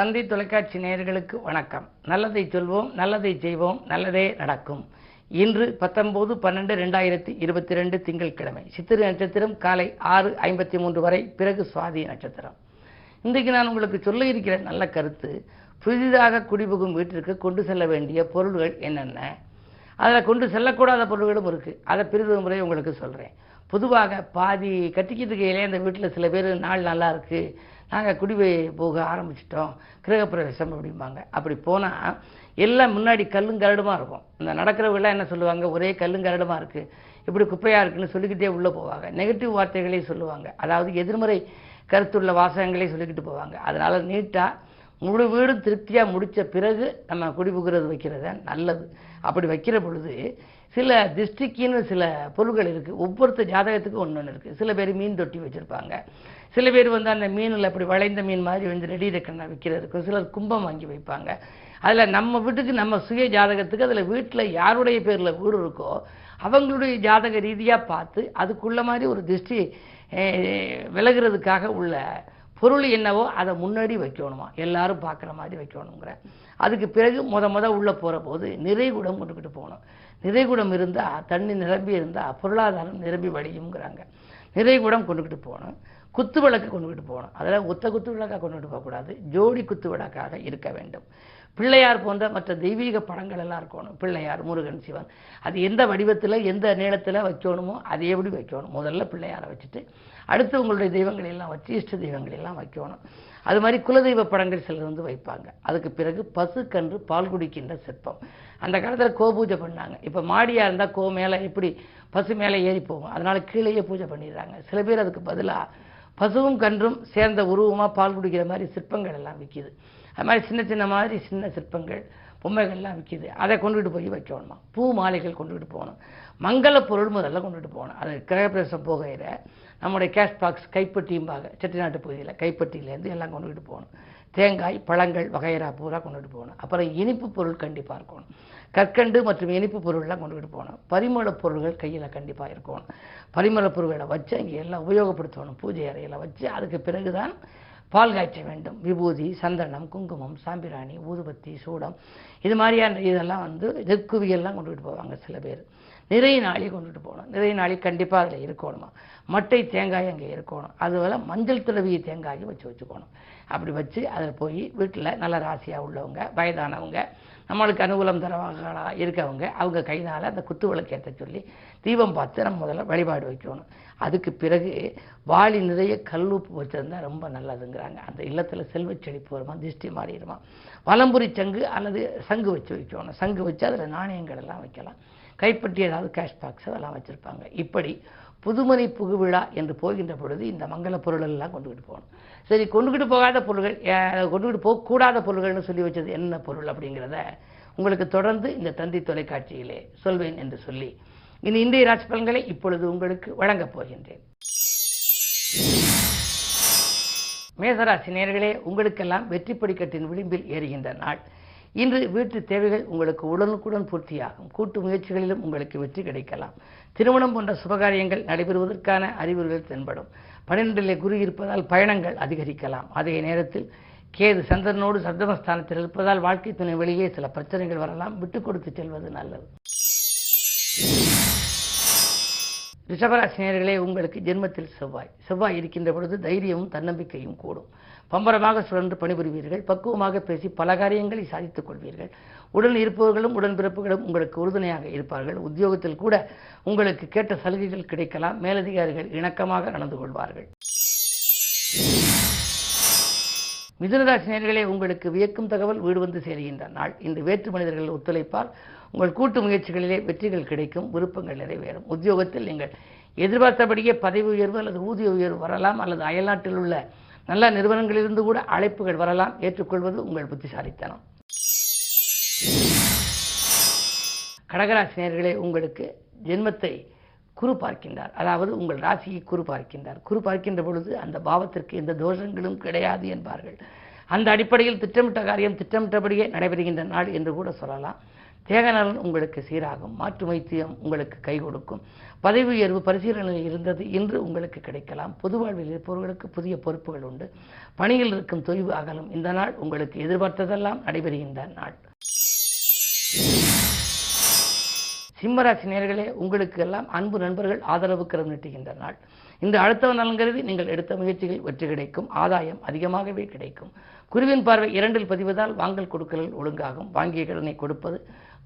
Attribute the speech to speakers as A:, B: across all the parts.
A: தந்தை தொலைக்காட்சி நேயர்களுக்கு வணக்கம். நல்லதை சொல்வோம் நல்லதை செய்வோம் நல்லதே நடக்கும். இன்று பத்தொன்பது பன்னெண்டு ரெண்டாயிரத்தி இருபத்தி ரெண்டு திங்கட்கிழமை சித்திரை நட்சத்திரம் காலை ஆறு ஐம்பத்தி மூன்று வரை பிறகு சுவாதி நட்சத்திரம். இன்றைக்கு நான் உங்களுக்கு சொல்ல இருக்கிற நல்ல கருத்து புதிதாக குடிபுகும் வீட்டிற்கு கொண்டு செல்ல வேண்டிய பொருள்கள் என்னென்ன? அதில் கொண்டு செல்லக்கூடாத பொருள்களும் இருக்குது அதை பிரிவு முறை உங்களுக்கு சொல்கிறேன் பொதுவாக பாதி கட்டிக்கிட்டு இருக்கையிலே அந்த வீட்டில் சில பேர் நாள் நல்லா இருக்குது நாங்கள் குடிவை போக ஆரம்பிச்சிட்டோம். கிரகப்பிரவேசம் அப்படிம்பாங்க. அப்படி போனால் எல்லாம் முன்னாடி கல்லும் கரடுமா இருக்கும். இந்த நடக்கிறவங்களாம் என்ன சொல்லுவாங்க? ஒரே கல்லும் கரடுமா இருக்குது இப்படி குப்பையாக இருக்குன்னு சொல்லிக்கிட்டே உள்ளே போவாங்க. நெகட்டிவ் வார்த்தைகளே சொல்லுவாங்க. அதாவது எதிர்மறை கருத்துள்ள வாசகங்களே சொல்லிக்கிட்டு போவாங்க. அதனால் நீட்டாக முழு வீடும் திருப்தியாக முடித்த பிறகு நம்ம குடிபுகிறது வைக்கிறது தான் நல்லது. அப்படி வைக்கிற பொழுது சில திஷ்டிக்கின்னு சில பொருள்கள் இருக்குது ஒவ்வொருத்த ஜாதகத்துக்கும் ஒன்று ஒன்று இருக்குது சில பேர் மீன் தொட்டி வச்சுருப்பாங்க. சில பேர் வந்து அந்த மீனில் அப்படி வளைந்த மீன் மாதிரி வந்து ரெடி ரெக்கண்ணா விற்கிறது இருக்கும். சிலர் கும்பம் வாங்கி வைப்பாங்க. அதில் நம்ம வீட்டுக்கு நம்ம சுய ஜாதகத்துக்கு அதில் வீட்டில் யாருடைய பேரில் வீடு இருக்கோ அவங்களுடைய ஜாதக ரீதியாக பார்த்து அதுக்குள்ள மாதிரி ஒரு திருஷ்டி விலகிறதுக்காக உள்ள பொருள் என்னவோ அதை முன்னாடி வைக்கணுமா? எல்லாரும் பார்க்குற மாதிரி வைக்கணுங்கிற. அதுக்கு பிறகு முத முத உள்ளே போகிற போது நிறைகுடம் கொண்டுக்கிட்டு போகணும். நிறைகுடம் இருந்தால் தண்ணி நிரம்பி இருந்தால் பொருளாதாரம் நிரம்பி வழியுங்கிறாங்க நிறைகுடம் கொண்டுக்கிட்டு போகணும். குத்து விளக்கு கொண்டுக்கிட்டு போகணும். அதெல்லாம் ஒத்த குத்து விளக்காக கொண்டுகிட்டு போகக்கூடாது. ஜோடி குத்து விளக்காக இருக்க வேண்டும். பிள்ளையார் போன்ற மற்ற தெய்வீக படங்கள் எல்லாம் இருக்கணும். பிள்ளையார் முருகன் சிவன். அது எந்த வடிவத்தில் எந்த நீளத்தில் வைக்கணுமோ அதை எப்படி வைக்கணும். முதல்ல பிள்ளையாரை வச்சுட்டு அடுத்து உங்களுடைய தெய்வங்களை எல்லாம் வச்சு இஷ்ட தெய்வங்களெல்லாம் வைக்கணும். அது மாதிரி குலதெய்வ படங்கள் சிலர் வந்து வைப்பாங்க. அதுக்கு பிறகு பசுக்கன்று பால் குடிக்கின்ற சிற்பம். அந்த காலத்தில் கோ பூஜை பண்ணாங்க. இப்போ மாடியாக இருந்தால் கோ மேலே எப்படி பசு மேலே ஏறி போகும். அதனால் கீழேயே பூஜை பண்ணிடுறாங்க. சில பேர் அதுக்கு பதிலாக பசுவும் கன்றும் சேர்ந்த உருவமாக பால் குடிக்கிற மாதிரி சிற்பங்கள் எல்லாம் விற்கிது அது மாதிரி சின்ன சின்ன மாதிரி சின்ன சிற்பங்கள் பொம்மைகள்லாம் விற்கிது அதை கொண்டுகிட்டு போய் வைக்கணுமா? பூ மாலைகள் கொண்டுகிட்டு போகணும். மங்கள பொருள் முதல்ல கொண்டுகிட்டு போகணும். அது கிரகப்பிரவேசம் போகையில் நம்முடைய கேஷ் பாக்ஸ் கைப்பட்டியும்பாக செட்டிநாட்டு பகுதியில் கைப்பட்டியிலேருந்து எல்லாம் கொண்டுகிட்டு போகணும். தேங்காய் பழங்கள் வகையறா பூரா கொண்டுகிட்டு போகணும். அப்புறம் இனிப்பு பொருள் கண்டிப்பாக இருக்கணும். கற்கண்டு மற்றும் இனிப்பு பொருள்லாம் கொண்டுகிட்டு போகணும். பரிமள பொருள்கள் கையில் கண்டிப்பாக இருக்கணும். பரிமள பொருள்களை வச்சு அங்கே எல்லாம் உபயோகப்படுத்தணும். பூஜை அறையில் வச்சு அதுக்கு பிறகுதான் பால் காய்ச்ச வேண்டும் விபூதி சந்தனம் குங்குமம் சாம்பிராணி ஊதுபத்தி சூடம் இது மாதிரியான இதெல்லாம் வந்து நெற்குவியெல்லாம் கொண்டுகிட்டு போவாங்க சில பேர். நிறைய நாளி கொண்டுட்டு போகணும். நிறைய நாளி கண்டிப்பாக அதில் இருக்கணுமா? மட்டை தேங்காய் அங்கே இருக்கணும். அதுபோல் மஞ்சள் துளவிய தேங்காயும் வச்சு வச்சுக்கணும். அப்படி வச்சு அதில் போய் வீட்டில் நல்ல ராசியாக உள்ளவங்க வயதானவங்க நம்மளுக்கு அனுகூலம் தரவாக இருக்கவங்க அவங்க கையினால் அந்த குத்து விளக்கு ஏற்ற சொல்லி தீபம் பார்த்து நம்ம முதல்ல வழிபாடு வைக்கணும். அதுக்கு பிறகு வாளி நிறைய கல்லுப்பு வச்சிருந்தா ரொம்ப நல்லதுங்கிறாங்க. அந்த இல்லத்தில் செல்வ செழிப்பு வருமா திருஷ்டி மாறிடுமா வலம்புரி சங்கு அல்லது சங்கு வச்சு வைக்கணும். சங்கு வச்சு அதில் நாணயங்கள் எல்லாம் வைக்கலாம். கைப்பற்றி ஏதாவது கேஷ் பாக்ஸ் அதெல்லாம் வச்சுருப்பாங்க. இப்படி புதுமனை புகுவிழா என்று போகின்ற பொழுது இந்த மங்கள பொருள் எல்லாம் கொண்டுகிட்டு போகணும். சரி கொண்டுகிட்டு போகாத பொருள்கள் கொண்டுக்கிட்டு கொண்டுகிட்டு போகக்கூடாத பொருள்கள்னு சொல்லி வச்சது என்ன பொருள் அப்படிங்கிறத உங்களுக்கு தொடர்ந்து இந்த தந்தி தொலைக்காட்சியிலே சொல்வேன் என்று சொல்லி இந்த இந்திய ராசி பலன்களை இப்பொழுது உங்களுக்கு வழங்கப் போகின்றேன். மேசராசி நேர்களே உங்களுக்கெல்லாம் வெற்றி படிக்கட்டின் விளிம்பில் ஏறுகின்ற நாள். இன்று வீட்டு தேவைகள் உங்களுக்கு உடனுக்குடன் பூர்த்தியாகும். கூட்டு முயற்சிகளிலும் உங்களுக்கு வெற்றி கிடைக்கலாம். திருமணம் போன்ற சுபகாரியங்கள் நடைபெறுவதற்கான அறிகுறிகள் தென்படும். பன்னிரெண்டிலே குரு இருப்பதால் பயணங்கள் அதிகரிக்கலாம். அதே நேரத்தில் கேது சந்திரனோடு சப்தமஸ்தானத்தில் இருப்பதால் வாழ்க்கை துணை வெளியே சில பிரச்சனைகள் வரலாம். விட்டுக் கொடுத்து செல்வது நல்லது. ரிஷபராசினியர்களே உங்களுக்கு ஜென்மத்தில் செவ்வாய். செவ்வாய் இருக்கின்ற பொழுது தைரியமும் தன்னம்பிக்கையும் கூடும். பம்பரமாக சுழன்று பணிபுரிவீர்கள் பக்குவமாக பேசி பல காரியங்களை சாதித்துக் கொள்வீர்கள். உடன் இருப்பவர்களும் உடன்பிறப்புகளும் உங்களுக்கு உறுதுணையாக இருப்பார்கள். உத்தியோகத்தில் கூட உங்களுக்கு கேட்ட சலுகைகள் கிடைக்கலாம். மேலதிகாரிகள் இணக்கமாக நடந்து கொள்வார்கள். மிதுனராசினியர்களே உங்களுக்கு வியக்கும் தகவல் வீடு வந்து சேருகின்ற நாள். இன்று வேற்று மனிதர்கள் ஒத்துழைப்பால் உங்கள் கூட்டு முயற்சிகளிலே வெற்றிகள் கிடைக்கும் விருப்பங்கள் நிறைவேறும். உத்தியோகத்தில் நீங்கள் எதிர்பார்த்தபடியே பதவி உயர்வு அல்லது ஊதிய உயர்வு வரலாம் அல்லது அயல்நாட்டில் உள்ள நல்ல நிறுவனங்களிலிருந்து கூட அழைப்புகள் வரலாம். ஏற்றுக்கொள்வது உங்கள் புத்திசாலித்தனம். கடகராசினியர்களே உங்களுக்கு ஜென்மத்தை குரு பார்க்கின்றார். அதாவது உங்கள் ராசியை குரு பார்க்கின்றார். குரு பார்க்கின்ற பொழுது அந்த பாவத்திற்கு எந்த தோஷங்களும் கிடையாது என்பார்கள். அந்த அடிப்படையில் திட்டமிட்ட காரியம் திட்டமிட்டபடியே நடைபெறுகின்ற நாள் என்று கூட சொல்லலாம். தேகநலன் உங்களுக்கு சீராகும். மாற்று வைத்தியம் உங்களுக்கு கை கொடுக்கும். பதவி உயர்வு பரிசீலனையில் இருந்தது இன்று உங்களுக்கு கிடைக்கலாம். பொது வாழ்வில் இருப்பவர்களுக்கு புதிய பொறுப்புகள் உண்டு. பணியில் இருக்கும் தொய்வு அகலும். இந்த நாள் உங்களுக்கு எதிர்பார்த்ததெல்லாம் நடைபெறுகின்ற நாள். சிம்மராசி நேர்களே உங்களுக்கு எல்லாம் அன்பு நண்பர்கள் ஆதரவு கரம் நீட்டுகின்ற நாள். இந்த அடுத்தவ நலன் கருதி நீங்கள் எடுத்த முயற்சிகள் வெற்றி கிடைக்கும். ஆதாயம் அதிகமாகவே கிடைக்கும். குருவின் பார்வை இரண்டில் பதிவதால் வாங்கல் கொடுக்கலில் ஒழுங்காகும். வாங்கிய கடனை கொடுப்பது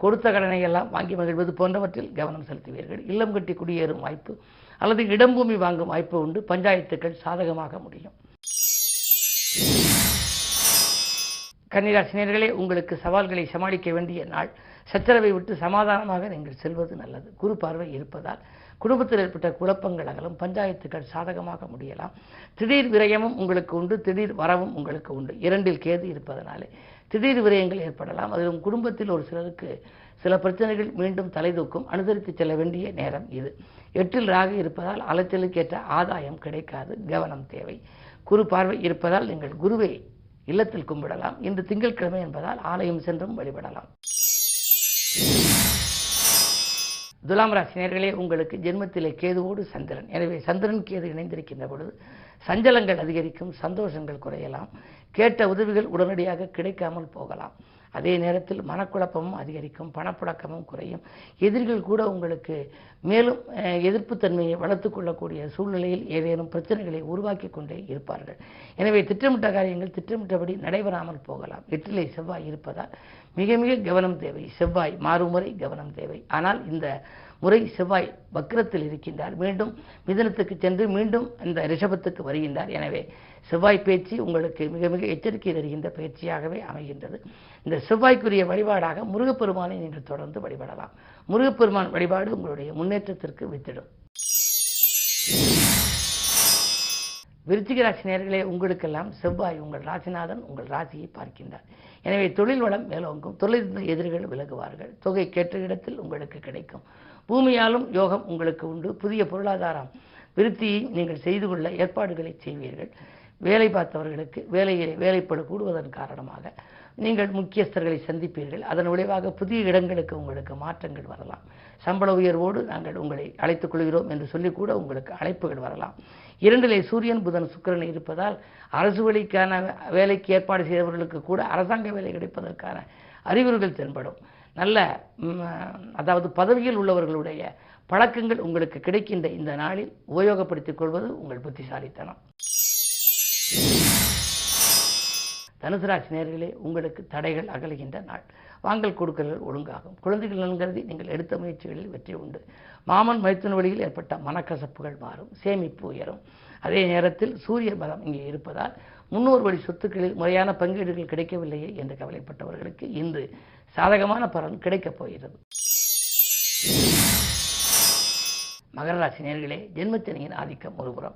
A: கொடுத்த கடனை எல்லாம் வாங்கி மகிழ்வது போன்றவற்றில் கவனம் செலுத்துவீர்கள். இல்லம் கட்டி குடியேறும் வாய்ப்பு அல்லது இடம்பூமி வாங்கும் வாய்ப்பு உண்டு. பஞ்சாயத்துக்கள் சாதகமாக முடியும். கன்னிராசினியர்களே உங்களுக்கு சவால்களை சமாளிக்க வேண்டிய நாள் சச்சரவை விட்டு சமாதானமாக நீங்கள் செல்வது நல்லது. குரு பார்வை இருப்பதால் குடும்பத்தில் ஏற்பட்ட குழப்பங்கள் அகலும். பஞ்சாயத்துகள் சாதகமாக முடியலாம். திடீர் விரயமும் உங்களுக்கு உண்டு. திடீர் வரவும் உங்களுக்கு உண்டு. இரண்டில் கேது இருப்பதனாலே திடீர் விரயங்கள் ஏற்படலாம். அதிலும் குடும்பத்தில் ஒரு சிலருக்கு சில பிரச்சனைகள் மீண்டும் தலைதூக்கும் அனுசரித்து செல்ல வேண்டிய நேரம் இது. எட்டில் ராகு இருப்பதால் அலைச்சலுக்கேற்ற ஆதாயம் கிடைக்காது. கவனம் தேவை. குரு பார்வை இருப்பதால் நீங்கள் குருவை இல்லத்தில் கும்பிடலாம். இன்று திங்கட்கிழமை என்பதால் ஆலயம் சென்றும் வழிபடலாம். துலாம் ராசி நேர்களே உங்களுக்கு ஜென்மத்திலே கேதுவோடு சந்திரன். எனவே சந்திரன் கேது இணைந்திருக்கின்ற பொழுது சஞ்சலங்கள் அதிகரிக்கும் சந்தோஷங்கள் குறையலாம் கேட்ட உதவிகள் உடனடியாக கிடைக்காமல் போகலாம். அதே நேரத்தில் மனக்குழப்பமும் அதிகரிக்கும் பணப்புழக்கமும் குறையும். எதிரிகள் கூட உங்களுக்கு மேலும் எதிர்ப்புத்தன்மையை வளர்த்து கொள்ளக்கூடிய சூழ்நிலையில் ஏதேனும் பிரச்சனைகளை உருவாக்கி கொண்டே இருப்பார்கள். எனவே திட்டமிட்ட காரியங்கள் திட்டமிட்டபடி நடைபெறாமல் போகலாம். வெற்றிலை செவ்வாய் இருப்பதால் மிக மிக கவனம் தேவை. செவ்வாய் மாறுமுறை கவனம் தேவை. ஆனால் இந்த முறை செவ்வாய் வக்ரத்தில் இருக்கின்றார். மீண்டும் மிதனத்துக்கு சென்று மீண்டும் இந்த ரிஷபத்துக்கு வருகின்றார். எனவே செவ்வாய் பேச்சு உங்களுக்கு மிக மிக எச்சரிக்கை தருகின்ற பயிற்சியாகவே அமைகின்றது. இந்த செவ்வாய்க்குரிய வழிபாடாக முருகப்பெருமானை நீங்கள் தொடர்ந்து வழிபடலாம். முருகப்பெருமான் வழிபாடு உங்களுடைய முன்னேற்றத்திற்கு வித்திடும். விருச்சிக ராசி நேர்களே உங்களுக்கெல்லாம் செவ்வாய் உங்கள் ராசிநாதன் உங்கள் ராசியை பார்க்கின்றார். எனவே தொழில் வளம் மேலோங்கும். தொழில் எதிரிகள் விலகுவார்கள். தொகை கேட்ட இடத்தில் உங்களுக்கு கிடைக்கும். பூமியாலும் யோகம் உங்களுக்கு உண்டு. புதிய பொருளாதாரம் விருத்தியை நீங்கள் செய்து கொள்ள ஏற்பாடுகளை செய்வீர்கள். வேலை பார்த்தவர்களுக்கு வேலையை வேலைப்படு கூடுவதன் காரணமாக நீங்கள் முக்கியஸ்தர்களை சந்திப்பீர்கள். அதன் விளைவாக புதிய இடங்களுக்கு உங்களுக்கு மாற்றங்கள் வரலாம். சம்பள உயர்வோடு நாங்கள் உங்களை அழைத்துக் கொள்கிறோம் என்று சொல்லி கூட உங்களுக்கு அழைப்புகள் வரலாம். இரண்டிலே சூரியன் புதன் சுக்கிரன் இருப்பதால் அரசு வழிக்கான வேலைக்கு ஏற்பாடு செய்தவர்களுக்கு கூட அரசாங்க வேலை கிடைப்பதற்கான அறிகுறிகள் தென்படும். நல்ல அதாவது பதவியில் உள்ளவர்களுடைய பழக்கங்கள் உங்களுக்கு கிடைக்கின்ற இந்த நாளில் உபயோகப்படுத்திக் கொள்வது உங்கள் புத்திசாலித்தனம். தனுசு ராசி நேர்களே உங்களுக்கு தடைகள் அகலுகின்ற நாள். வாங்கல் கொடுக்கல்கள் ஒழுங்காகும். குழந்தைகள் நலன்கருதி நீங்கள் எடுத்த முயற்சிகளில் வெற்றி உண்டு. மாமன் மைத்துன வழியில் ஏற்பட்ட மனக்கசப்புகள் மாறும். சேமிப்பு உயரும். அதே நேரத்தில் சூரிய பலம் இங்கே இருப்பதால் முன்னோர் வழி சொத்துக்களில் முறையான பங்கீடுகள் கிடைக்கவில்லையே என்று கவலைப்பட்டவர்களுக்கு இன்று சாதகமான பலன் கிடைக்கப் போகிறது. மகர ராசி நேர்களே ஜென்மச்சனியின் ஆதிக்கம் ஒருபுறம்.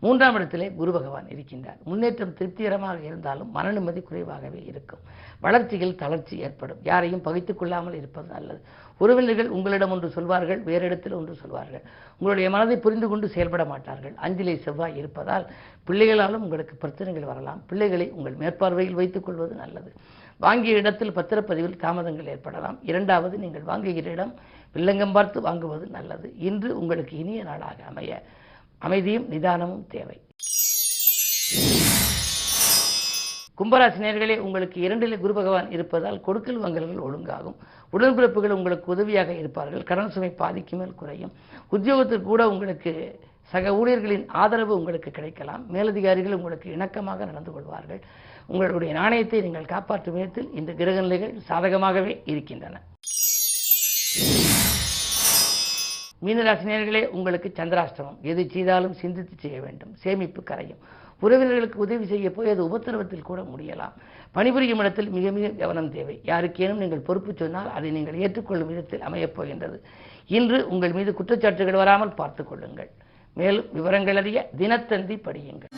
A: மூன்றாம் இடத்திலே குரு பகவான் இருக்கின்றார். முன்னேற்றம் திருப்திகரமாக இருந்தாலும் மன நிம்மதி குறைவாகவே இருக்கும். வளர்ச்சியில் தளர்ச்சி ஏற்படும். யாரையும் பகைத்துக் கொள்ளாமல் இருப்பது நல்லது. உறவினர்கள் உங்களிடம் ஒன்று சொல்வார்கள் வேறு இடத்தில் ஒன்று சொல்வார்கள். உங்களுடைய மனதை புரிந்து கொண்டு செயல்பட மாட்டார்கள். அஞ்சிலே செவ்வாய் இருப்பதால் பிள்ளைகளாலும் உங்களுக்கு பிரச்சனைகள் வரலாம். பிள்ளைகளை உங்கள் மேற்பார்வையில் வைத்துக் கொள்வது நல்லது. வாங்கிய இடத்தில் பத்திரப்பதிவில் தாமதங்கள் ஏற்படலாம். இரண்டாவது நீங்கள் வாங்குகிற இடம் வில்லங்கம் பார்த்து வாங்குவது நல்லது. இன்று உங்களுக்கு இனிய நாளாக அமைய. அமைதியும் நிதானமும் தேவை. கும்பராசினியர்களே உங்களுக்கு இரண்டிலே குரு பகவான் இருப்பதால் கொடுக்கல் வாங்கல்கள் ஒழுங்காகும். உடன்பிறப்புகள் உங்களுக்கு உதவியாக இருப்பார்கள். கடன் சுமை பாதிக்கு மேல் குறையும். உத்தியோகத்தில் கூட உங்களுக்கு சக ஊழியர்களின் ஆதரவு உங்களுக்கு கிடைக்கலாம். மேலதிகாரிகள் உங்களுக்கு இணக்கமாக நடந்து கொள்வார்கள். உங்களுடைய நாணயத்தை நீங்கள் காப்பாற்றும் விதத்தில் இந்த கிரக நிலைகள் சாதகமாகவே இருக்கின்றன. மீனராசினியர்களே உங்களுக்கு சந்திராஷ்டமம். எது செய்தாலும் சிந்தித்து செய்ய வேண்டும். சேமிப்பு கரையும். உறவினர்களுக்கு உதவி செய்ய போய் அது உபத்திரவத்தில் கூட முடியலாம். பணிபுரியும் இடத்தில் மிக மிக கவனம் தேவை. யாருக்கேனும் நீங்கள் பொறுப்பு சொன்னால் அதை நீங்கள் ஏற்றுக்கொள்ளும் விதத்தில் அமையப் போகின்றது. இன்று உங்கள் மீது குற்றச்சாட்டுகள் வராமல் பார்த்துக் கொள்ளுங்கள். மேலும் விவரங்கள் அறிய தினத்தந்தி படியுங்கள்.